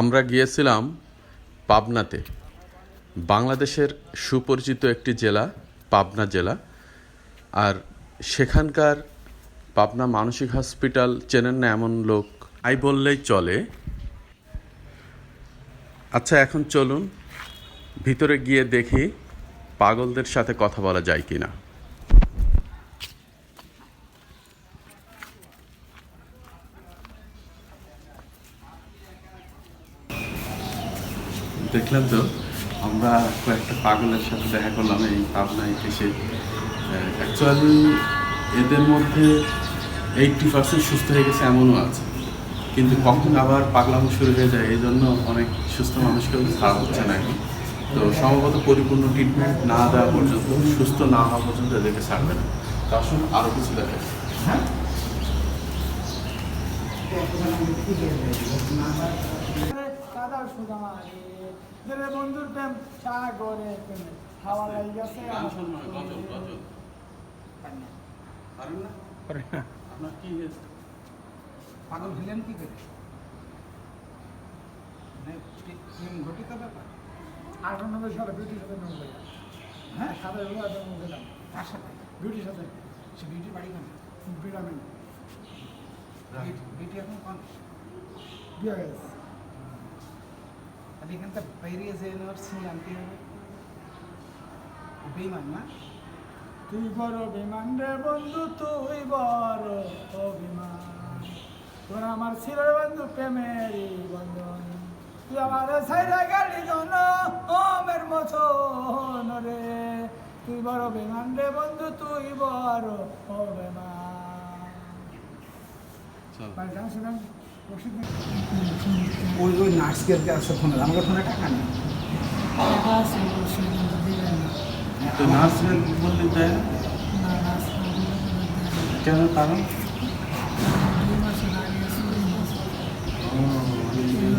আমরা গিয়েছিলাম পাবনাতে। বাংলাদেশের সুপরিচিত একটি জেলা, পাবনা জেলা। আর সেখানকার পাবনা মানসিক হসপিটাল চেনেন না এমন লোক আই বললেই চলে। আচ্ছা এখন চলুন, ভিতরে গিয়ে দেখি পাগলদের সাথে কথা বলা যায় কি না দেখলাম তো, আমরা কয়েকটা পাগলের সাথে দেখা করলাম এই পাবনায় এসে। অ্যাকচুয়ালি এদের মধ্যে এইটটি পার্সেন্ট সুস্থ হয়ে গেছে এমনও আছে। কিন্তু কখন আবার পাগলামো শুরু হয়ে যায় এই জন্য অনেক সুস্থ মানুষকেও ছাড়া হচ্ছে না এখন। তো সম্ভবত পরিপূর্ণ ট্রিটমেন্ট না দেওয়া পর্যন্ত, সুস্থ না হওয়া পর্যন্ত এদেরকে ছাড়বে না। তো আসুন আরও কিছু দেখে কাদার সুদা মারে যেরে বন্ধুর প্রেম সাগরে প্রেম। হাওয়া লাগি গেছে আপনার কি পাগল হলেন কি করে? মানে প্রেম ঘটিত ব্যাপার? আটানব্বই সালে সাথে হ্যাঁ সাদা মিল গেলাম তার সাথে? বিউটির সাথে সে বিউটির বাড়ি কেন? বিরামিন বিউটি এখন কন? বিয়ে গেছে। এখান থেকে বাইরে যে সিন আনতে হবে বেইমান না তুই বড় বিমান রে বন্ধু তুই বড় অভিমান তোর আমার ছিল বন্ধু প্রেমের বন্ধন তুই আমার সাইরা গাড়ি জন ওমের মতন রে তুই বড় বিমান রে বন্ধু তুই বড় অভিমান চল শুনেন ওষুধ ওই ওই নার্সকে আছে ফোনে আমাকে ফোনে টাকা নেই? তো নার্স দেয়? না? কেন কারণ?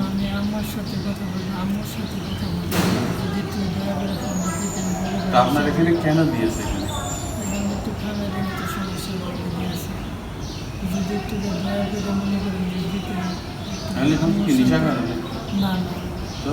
আমি আমার সাথে কথা বলব আমার সাথে কথা বলব। যদি তুই দয়া করে ফোনটা দিতেন আপনার এখানে কেন দিয়েছে এখানে? এখানে একটু খাবার একটু সমস্যা দিয়েছে। যদি একটু দয়া করে মনে করেন যে এখন কি নিশা কারণে না। তো?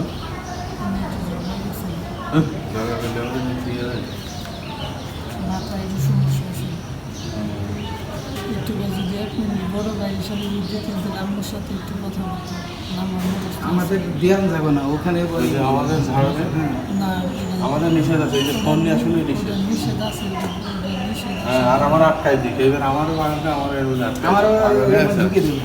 আমার মনে আমাদের দেয়ান যাবে না ওখানে ওই আমাদের ঝাড়বে আমাদের নিষেধ আছে এই যে ফোন নিয়ে আসলে নিষেধ। নিষেধ আছে নিষেধ আছে। হ্যাঁ আর আমার আটকাই দিকে এবার আমারও আমারও। ঢুকে দেবে।